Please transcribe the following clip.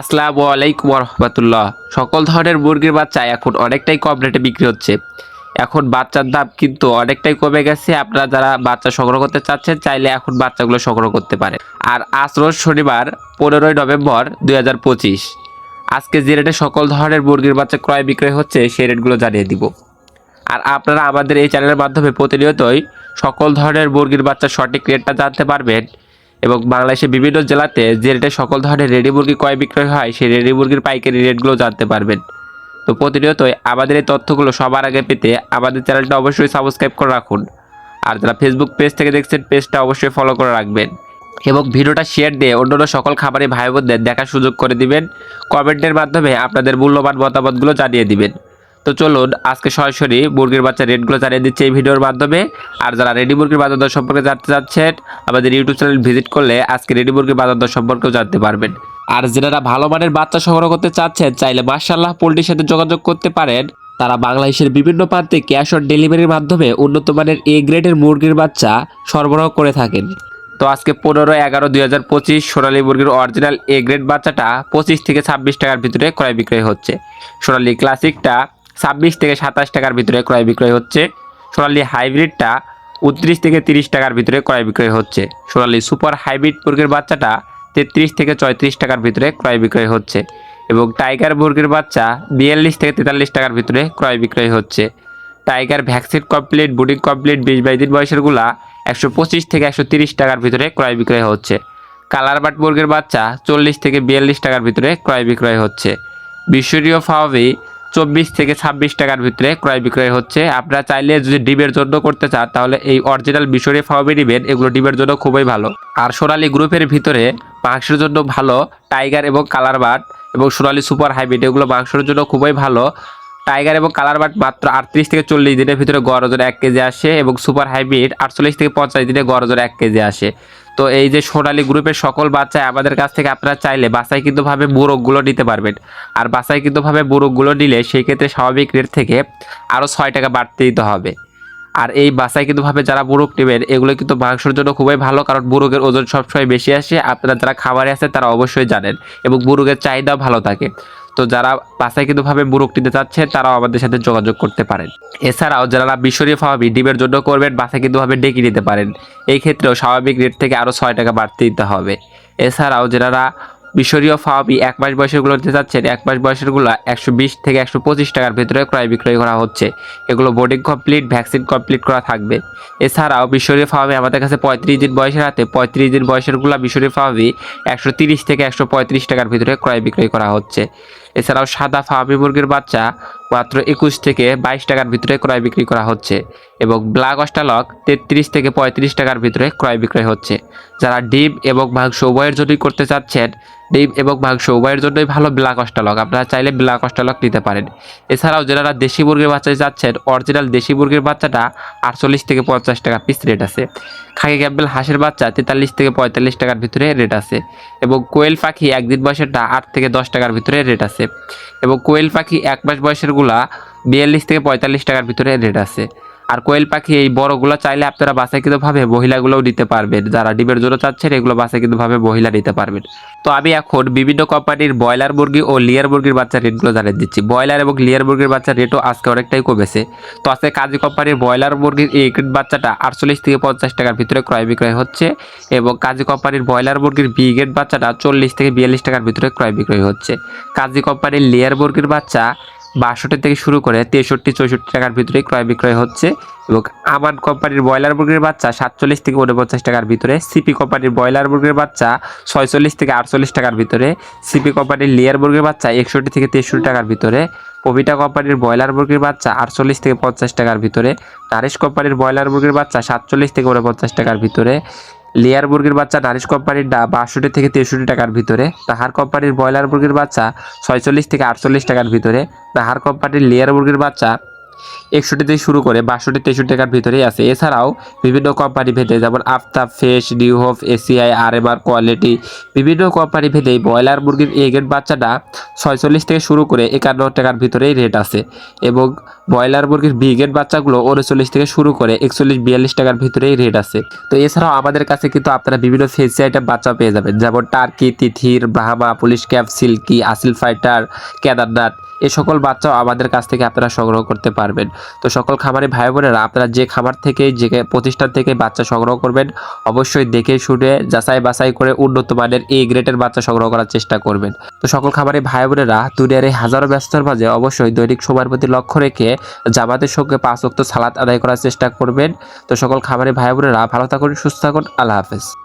আসসালামু আলাইকুম রহমতুল্লাহ। সকল ধরনের মুরগির বাচ্চা এখন অনেকটাই কম রেটে বিক্রি হচ্ছে। এখন বাচ্চার দাম কিন্তু অনেকটাই কমে গেছে। আপনারা যারা বাচ্চা সংগ্রহ করতে চাচ্ছেন, চাইলে এখন বাচ্চাগুলো সংগ্রহ করতে পারেন। আর আজ রোজ শনিবার, পনেরোই নভেম্বর দু হাজার পঁচিশ। আজকে যে রেটে সকল ধরনের মুরগির বাচ্চা ক্রয় বিক্রয় হচ্ছে, সেই রেটগুলো জানিয়ে দিব। আর আপনারা আমাদের এই চ্যানেলের মাধ্যমে প্রতিনিয়তই সকল ধরনের মুরগির বাচ্চার সঠিক রেটটা জানতে পারবেন। এবং বাংলাদেশের বিভিন্ন জেলাতে যে রেটে সকল ধরনের রেডি মুরগি ক্রয় বিক্রয় হয়, সেই রেডি মুরগির পাইকারি রেটগুলো জানতে পারবেন। তো প্রতিনিয়তই আমাদের এই তথ্যগুলো সবার আগে পেতে আমাদের চ্যানেলটা অবশ্যই সাবস্ক্রাইব করে রাখুন। আর যারা ফেসবুক পেজ থেকে দেখছেন পেজটা অবশ্যই ফলো করে রাখবেন। এবং ভিডিওটা শেয়ার দিয়ে অন্যান্য সকল খাবারের ভাই বোনদের দেখার সুযোগ করে দিবেন। কমেন্টের মাধ্যমে আপনাদের মূল্যবান মতামতগুলো জানিয়ে দিবেন। তো চলুন, আজকে সরাসরি মুরগির বাচ্চা রেটগুলো জানিয়ে দিচ্ছে এই ভিডিওর মাধ্যমে। আর যারা রেডি মুরগির বাজার দর সম্পর্কে জানতে চাচ্ছেন, আমাদের ইউটিউব চ্যানেল ভিজিট করলে আজকে রেডি মুরগির বাজার দর সম্পর্কেও জানতে পারবেন। আর যারা ভালো মানের বাচ্চা সংগ্রহ করতে চাচ্ছেন, চাইলে মার্শাল্লাহ পোল্ট্রির সাথে যোগাযোগ করতে পারেন। তারা বাংলাদেশের বিভিন্ন প্রান্তে ক্যাশ অন ডেলিভারির মাধ্যমে উন্নত মানের এ গ্রেডের মুরগির বাচ্চা সরবরাহ করে থাকেন। তো আজকে পনেরো এগারো দুই হাজার পঁচিশ সোনালী মুরগির অরিজিনাল এ গ্রেড বাচ্চাটা পঁচিশ থেকে ছাব্বিশ টাকার ভিতরে ক্রয় বিক্রয় হচ্ছে। সোনালী ক্লাসিকটা ছাব্বিশ থেকে সাতাশ টাকার ভিতরে ক্রয় বিক্রয় হচ্ছে। সোনালী হাইব্রিডটা উনত্রিশ থেকে তিরিশ টাকার ভিতরে ক্রয় বিক্রয় হচ্ছে। সোনালী সুপার হাইব্রিড বর্গের বাচ্চাটা তেত্রিশ থেকে চৌত্রিশ টাকার ভিতরে ক্রয় বিক্রয় হচ্ছে এবং টাইগার বর্গের বাচ্চা বিয়াল্লিশ থেকে তেতাল্লিশ টাকার ভিতরে ক্রয় বিক্রয় হচ্ছে। Tiger vaccine complete brooding complete, বিশ বাইশ দিন বয়সেরগুলা একশো পঁচিশ থেকে একশো তিরিশ টাকার ভিতরে ক্রয় বিক্রয় হচ্ছে। কালার বাট মুরগির বাচ্চা চল্লিশ থেকে বিয়াল্লিশ টাকার ভিতরে ক্রয় বিক্রয় হচ্ছে। বিশ্বরীয় ফাওয়াবি চব্বিশ থেকে ছাব্বিশ টাকার ভিতরে ক্রয় বিক্রয় হচ্ছে। আপনারা চাইলে যদি ডিমের জন্য করতে চান, তাহলে এই অরিজিনাল বিশ্বরী ফাওয়াবি নিবেন এগুলো ডিমের জন্য খুবই ভালো। আর সোনালী গ্রুপের ভিতরে মাংসের জন্য ভালো, টাইগার এবং কালার বাট এবং সোনালী সুপার হাইব্রিড, এগুলো মাংসের জন্য খুবই ভালো। টাইগার এবং কালার বাট মাত্র আটত্রিশ থেকে চল্লিশ দিনের ভিতরে গড় এক কেজি আসে এবং সুপার হাইব্রিড আটচল্লিশ থেকে পঞ্চাশ দিনে গড় এক কেজি আসে। তো এই যে সোনালি গ্রুপের সকল বাচ্চায় আমাদের কাছ থেকে আপনারা চাইলে বাসায় কিন্তু ভাবে বুড়োগুলো নিতে পারবেন। আর বাসায় কিন্তু ভাবে বুড়োগুলো নিলে সেই ক্ষেত্রে স্বাভাবিক রেট থেকে আরও ছয় টাকা বাড়তে দিতে হবে। আর এই বাসায় কিন্তু ভাবে যারা বুড়ুক নেবেন, এগুলো কিন্তু মাংসের জন্য খুবই ভালো কারণ বুড়ুকের ওজন সবসময় বেশি আসে। আপনারা যারা খাবারে আছে তারা অবশ্যই জানেন এবং বুড়ুকের চাহিদাও ভালো থাকে। তো যারা বাসাইকৃতভাবে বুড়ুক নিতে চাচ্ছেন তারাও আমাদের সাথে যোগাযোগ করতে পারেন। এছাড়াও যারা বিশ্বরীয় ফাওয়াবি ডিমের জন্য করবেন বাসাইকৃতভাবে ডেকে নিতে পারেন। এই ক্ষেত্রেও স্বাভাবিক রেট থেকে আরও ছয় টাকা বাড়তে দিতে হবে। এছাড়াও যারা মিশরীয় ফাওয়াবি এক মাস বয়সেরগুলো নিতে চাচ্ছেন এক মাস বয়সেরগুলো একশো বিশ থেকে একশো পঁচিশ টাকার ভেতরে ক্রয় বিক্রয় করা হচ্ছে। এগুলো বোর্ডিং কমপ্লিট ভ্যাকসিন কমপ্লিট করা থাকবে। এছাড়াও মিশরীয় ফাওয়াবি আমাদের কাছে পঁয়ত্রিশ দিন বয়সের হাতে, পঁয়ত্রিশ দিন বয়সেরগুলো মিশরীয় ফাওয়াবি একশো তিরিশ থেকে একশো পঁয়ত্রিশ টাকার ভিতরে ক্রয় বিক্রয় করা হচ্ছে। এছাড়াও সাদা ফাওয়াবি মুরগির বাচ্চা মাত্র একুশ থেকে বাইশ টাকার ভিতরে ক্রয় বিক্রি করা হচ্ছে এবং ব্ল্যাক অস্টালক তেত্রিশ থেকে পঁয়ত্রিশ টাকার ভিতরে ক্রয় বিক্রয় হচ্ছে। যারা ডিম এবং মাংস উভয়ের জন্যই করতে চাচ্ছেন, ডিম এবং মাংস উভয়ের জন্যই ভালো ব্ল্যাক অস্টালক। আপনারা চাইলে ব্ল্যাক অস্টালক নিতে পারেন। এছাড়াও যারা দেশি মুরগির বাচ্চা চাচ্ছেন অরিজিনাল দেশি মুরগির বাচ্চাটা আটচল্লিশ থেকে পঞ্চাশ টাকা পিস রেট আছে। খাকি ক্যাম্বেল হাঁসের বাচ্চা তেতাল্লিশ থেকে পঁয়তাল্লিশ টাকার ভিতরে রেট আছে। এবং কোয়েল পাখি একদিন বয়সেরটা আট থেকে দশ টাকার ভিতরে রেট আছে। এবং কোয়েল পাখি এক মাস বয়সেরগুলা বিয়াল্লিশ থেকে পঁয়তাল্লিশ টাকার ভিতরে রেট আছে। আর কোয়েল পাখি এই বড়গুলো চাইলে আপনারা বাসাইকৃতভাবে মহিলাগুলোও নিতে পারবেন। যারা ডিমের জন্য চাচ্ছেন, এগুলো বাসাইকৃতভাবে মহিলা নিতে পারবেন। তো আমি এখন বিভিন্ন কোম্পানির ব্রয়লার মুরগি ও লিয়ার মুরগির বাচ্চার রেটগুলো জানিয়ে দিচ্ছি। ব্রয়লার এবং লিয়ার মুরগির বাচ্চার রেটও আজকে অনেকটাই কমেছে। তো আজকে কাজী কোম্পানির ব্রয়লার মুরগির এই বাচ্চাটা আটচল্লিশ থেকে পঞ্চাশ টাকার ভিতরে ক্রয় বিক্রয় হচ্ছে এবং কাজী কোম্পানির ব্রয়লার মুরগির বি গ্রেড বাচ্চাটা চল্লিশ থেকে বিয়াল্লিশ টাকার ভিতরে ক্রয় বিক্রয় হচ্ছে। কাজী কোম্পানির লেয়ার মুরগির বাচ্চা বাষট্টি থেকে শুরু করে তেষট্টি, চৌষট্টি টাকার ভিতরে ক্রয় বিক্রয় হচ্ছে এবং আমান কোম্পানির ব্রয়লার মুরগির বাচ্চা সাতচল্লিশ থেকে উনপঞ্চাশ টাকার ভিতরে, সিপি কোম্পানির ব্রয়লার মুরগির বাচ্চা ছয়চল্লিশ থেকে আটচল্লিশ টাকার ভিতরে, সিপি কোম্পানির লেয়ার মুরগির বাচ্চা একষট্টি থেকে তেষট্টি টাকার ভিতরে, পবিটা কোম্পানির ব্রয়লার মুরগির বাচ্চা আটচল্লিশ থেকে পঞ্চাশ টাকার ভিতরে, নারিশ কোম্পানির ব্রয়লার মুরগির বাচ্চা সাতচল্লিশ থেকে উনপঞ্চাশ টাকার ভিতরে লেয়ার মুরগির বাচ্চা নারিশ কোম্পানির ডা বাষট্টি থেকে তেষট্টি টাকার ভিতরে নাহার কোম্পানির ব্রয়লার মুরগির বাচ্চা ছয়চল্লিশ থেকে আটচল্লিশ টাকার ভিতরে নাহার কোম্পানির লেয়ার মুরগির বাচ্চা একষট্টি থেকে শুরু করে বাষট্টি, তেষট্টি টাকার ভিতরেই আছে। এছাড়াও বিভিন্ন কোম্পানি ভেদে যেমন আফতাব ফেস নিউ নিউহোফ এসিআই আর এম আর কোয়ালিটি বিভিন্ন কোম্পানি ভেদে ব্রয়লার মুরগির এগের বাচ্চাটা ছয়চল্লিশ থেকে শুরু করে একান্ন টাকার ভিতরেই রেট আছে এবং ব্রয়লার মুরগির ব্রিগেড বাচ্চাগুলো উনচল্লিশ থেকে শুরু করে একচল্লিশ, বিয়াল্লিশ টাকার ভিতরেই রেট আছে। তো এছাড়াও আমাদের কাছে কিন্তু আপনারা বিভিন্ন ফেসি আইটেম বাচ্চা পেয়ে যাবেন। যেমন টার্কি তিথির Brahma Polish cap silky Aseel fighter Kedarnath, এ সকল বাচ্চাও আমাদের কাছ থেকে আপনারা সংগ্রহ করতে পারবেন। তো সকল খামারে ভাই বোনেরা, আপনারা যে খামার থেকে যে প্রতিষ্ঠান থেকে বাচ্চা সংগ্রহ করবেন, অবশ্যই দেখে শুনে, যাচাই বাছাই করে উন্নত মানের এ গ্রেডের বাচ্চা সংগ্রহ করার চেষ্টা করবেন। তো সকল খামারে ভাই বোনেরা, দুনিয়ার হাজারো ব্যস্ততার মাঝে অবশ্যই দৈনিক সময়ের প্রতি লক্ষ্য রেখে জামাতের সঙ্গে পাঁচ অক্ত সালাত আদায় করার চেষ্টা করবেন। তো সকল খামারি ভাই বোনেরা ভালো থাকুন, সুস্থ থাকুন। আল্লাহ হাফেজ।